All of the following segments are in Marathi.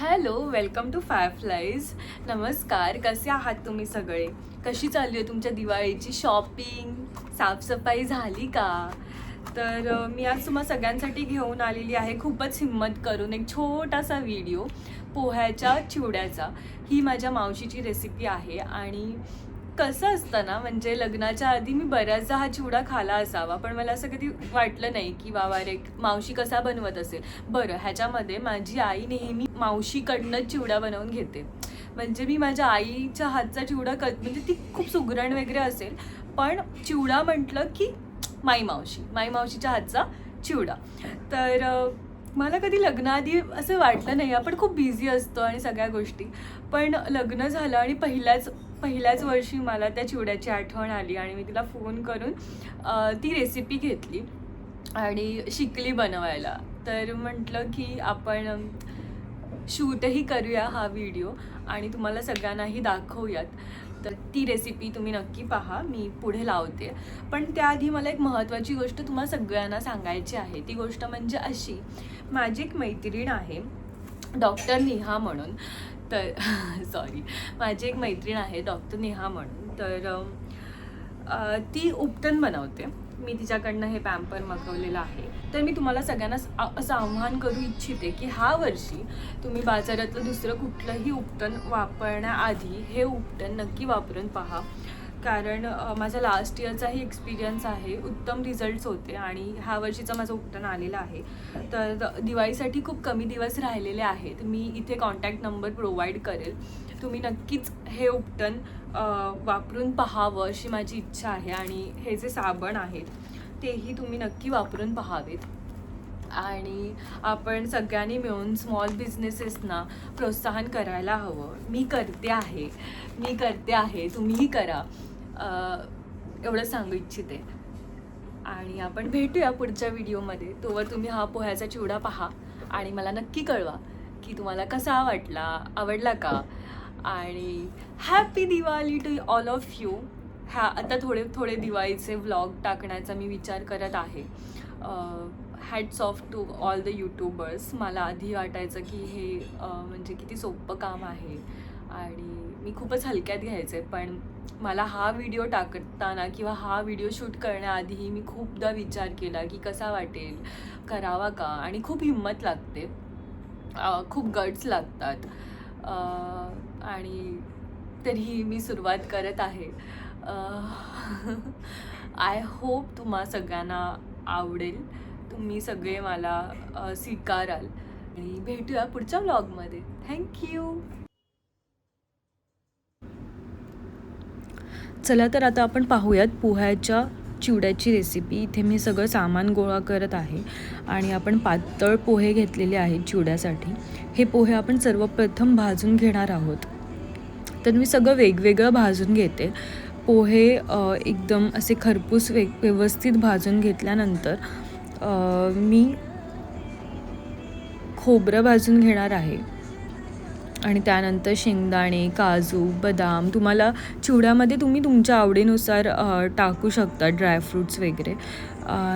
हॅलो वेलकम टू फायफ्लाईज नमस्कार कसे आहात तुम्ही सगळे? कशी चालली आहे तुमच्या दिवाळीची शॉपिंग साफसफाई झाली का? तर मी आज तुम्हा सगळ्यांसाठी घेऊन आलेली आहे खूपच हिंमत करून एक छोटासा व्हिडिओ पोह्याच्या चिवड्याचा. ही माझ्या मावशीची रेसिपी आहे आणि कसं असतं ना म्हणजे लग्नाच्या आधी मी बऱ्याचदा हा चिवडा खाला असावा पण मला असं कधी वाटलं नाही की बाबा रे मावशी कसा बनवत असेल. बरं ह्याच्यामध्ये माझी आई नेहमी मावशीकडनं चिवडा बनवून घेते. म्हणजे मी माझ्या आईच्या हातचा चिवडा क म्हणजे ती खूप सुगरण वगैरे असेल पण चिवडा म्हटलं की माई मावशी माई मावशीच्या हातचा चिवडा. तर मला कधी लग्नाआधी असं वाटलं नाही आपण खूप बिझी असतो आणि सगळ्या गोष्टी. पण लग्न झालं आणि पहिल्याच पहिल्याच वर्षी मला त्या चिवड्याची आठवण आली आणि मी तिला फोन करून ती रेसिपी घेतली आणि शिकली बनवायला. तर म्हटलं की आपण शूटही करूया हा व्हिडिओ आणि तुम्हाला सगळ्यांनाही दाखवूयात. तर ती रेसिपी तुम्ही नक्की पहा मी पुढे लावते. पण त्याआधी मला एक महत्त्वाची गोष्ट तुम्हाला सगळ्यांना सांगायची आहे. ती गोष्ट म्हणजे अशी माझी एक मैत्रीण आहे डॉक्टर नेहा म्हणून. तर सॉरी माझी एक मैत्रीण आहे डॉक्टर नेहा म्हणून. तर ती उपटन बनवते. मी तिच्याकडनं हे पॅम्पर मागवलेलं आहे. तर मी तुम्हाला सगळ्यांना असं आव्हान करू इच्छिते की ह्या वर्षी तुम्ही बाजारातलं दुसरं कुठलंही उपटन वापरण्याआधी हे उपटन नक्की वापरून पहा. कारण माझा लास्ट इयरचाही एक्सपिरियन्स आहे. उत्तम रिझल्ट्स होते आणि ह्या वर्षीचं माझं उत्तम आलेलं आहे. तर द- दिवाळीसाठी खूप कमी दिवस राहिलेले आहेत. मी इथे कॉन्टॅक्ट नंबर प्रोव्हाइड करेल. तुम्ही नक्कीच हे उपटन वापरून पहावं अशी माझी इच्छा आहे आणि हे जे साबण आहेत तेही तुम्ही नक्की वापरून पहावेत. आणि आपण सगळ्यांनी मिळून स्मॉल बिझनेसेसना प्रोत्साहन करायला हवं. मी करते आहे. मी करते आहे. तुम्हीही करा. एवढं सांगू इच्छिते. आणि आपण भेटूया पुढच्या व्हिडिओमध्ये. तोवर तुम्ही हा पोह्याचा चिवडा पहा आणि मला नक्की कळवा की तुम्हाला कसा वाटला आवडला का? आणि happy Diwali to all of you. ह्या आता थोडे थोडे दिवाळीचे व्लॉग टाकण्याचा मी विचार करत आहे. Hats off to all the YouTubers मला आधी वाटायचं की हे म्हणजे किती सोपं काम आहे. आणि मी खूपच हलक्यात घ्यायचे पण मला हा व्हिडिओ टाकताना किंवा हा व्हिडिओ शूट करण्याआधीही मी खूपदा विचार केला की कसा वाटेल करावा का? आणि खूप हिंमत लागते. खूप गट्स लागतात. आणि तरीही मी सुरुवात करत आहे. आय होप तुम्हा सगळ्यांना आवडेल. तुम्ही सगळे मला स्वीकाराल. आणि भेटूया पुढच्या ब्लॉगमध्ये थँक्यू चला तर आता आपण पाहूयात पोह्याच्या चिवड्याची रेसिपी इथे मी सगळं सामान गोळा करत आहे आणि आपण पातळ पोहे घेतलेले आहेत चिवड्यासाठी. हे पोहे आपण सर्वप्रथम भाजून घेणार आहोत. तर मी सगळं वेगवेगळं भाजून घेते. पोहे एकदम असे खरपूस वेग व्यवस्थित भाजून घेतल्यानंतर मी खोबरं भाजून घेणार आहे. आणि त्यानंतर शेंगदाणे काजू बदाम. तुम्हाला चिवड्यामध्ये तुम्ही तुमच्या आवडीनुसार टाकू शकता ड्रायफ्रूट्स वगैरे.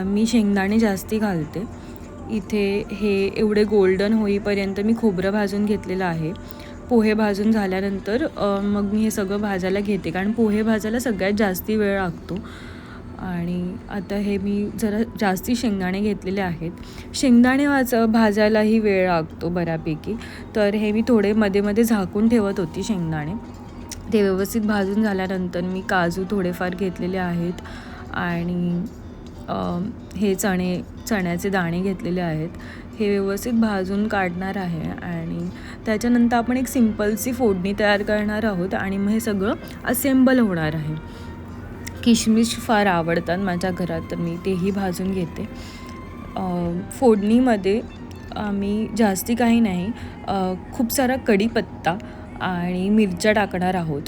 मी शेंगदाणे जास्ती घालते. इथे हे एवढे गोल्डन होईपर्यंत मी खोबरं भाजून घेतलेलं आहे. पोहे भाजून झाल्यानंतर मग मी हे सगळं भाजायला घेते. कारण पोहे भाजायला सगळ्यात जास्ती वेळ लागतो. आणि आता हे मी जरा जास्ती शेंगदाणे घेतलेले आहेत. शेंगदाणे वाज भाजायलाही वेळ लागतो बऱ्यापैकी. तर हे मी थोडे मध्ये मध्ये झाकून ठेवत होती शेंगदाणे. ते व्यवस्थित भाजून झाल्यानंतर मी काजू थोडेफार घेतलेले आहेत आणि हे चणे चण्याचे दाणे घेतलेले आहेत. हे व्यवस्थित भाजून काढणार आहे आणि त्याच्यानंतर आपण एक सिम्पलची फोडणी तयार करणार आहोत आणि मग हे सगळं असेंबल होणार आहे. किशमिश फार आवडतात माझ्या घरात तर मी तेही भाजून घेते. फोडणीमध्ये आम्ही जास्ती काही नाही खूप सारा कढीपत्ता आणि मिरच्या टाकणार आहोत.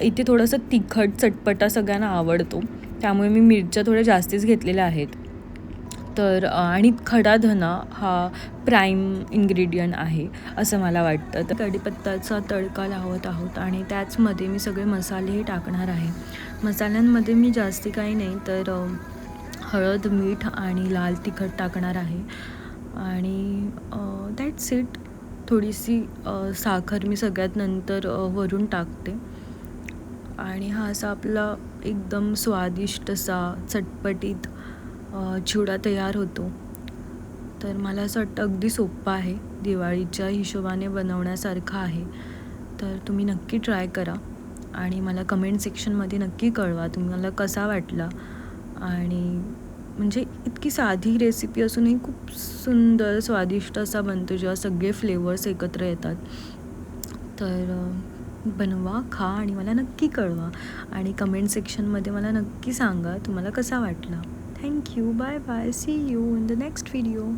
इथे थोडंसं तिखट चटपटा सगळ्यांना आवडतो त्यामुळे मी मिरच्या थोड्या जास्तीच घेतलेल्या आहेत. तर आणि खडा धना हा प्राईम इन्ग्रेडियंट आहे असं मला वाटतं. तर कढीपत्ताचा तडका लावत आहोत आणि त्याचमध्ये मी सगळे मसालेही टाकणार आहे. मसाल्यांमध्ये मी जास्ती काही नाही तर हळद मीठ आणि लाल तिखट टाकणार आहे. आणि दॅट्स इट थोडीशी साखर मी सगळ्यात नंतर वरून टाकते. आणि हा असा आपला एकदम स्वादिष्ट असा चटपटीत चिवडा तयार होतो. तर मला असं वाटतं अगदी सोप्पं आहे. दिवाळीच्या हिशोबाने बनवण्यासारखं आहे. तर तुम्ही नक्की ट्राय करा आणि मला कमेंट सेक्शनमध्ये नक्की कळवा तुम्हाला कसा वाटला. आणि म्हणजे इतकी साधी रेसिपी असूनही खूप सुंदर स्वादिष्ट असा बनतो जेव्हा सगळे फ्लेवर्स एकत्र येतात. तर बनवा खा आणि मला नक्की कळवा. आणि कमेंट सेक्शनमध्ये मला नक्की सांगा तुम्हाला कसा वाटला. Thank you. Bye bye. See you in the next video.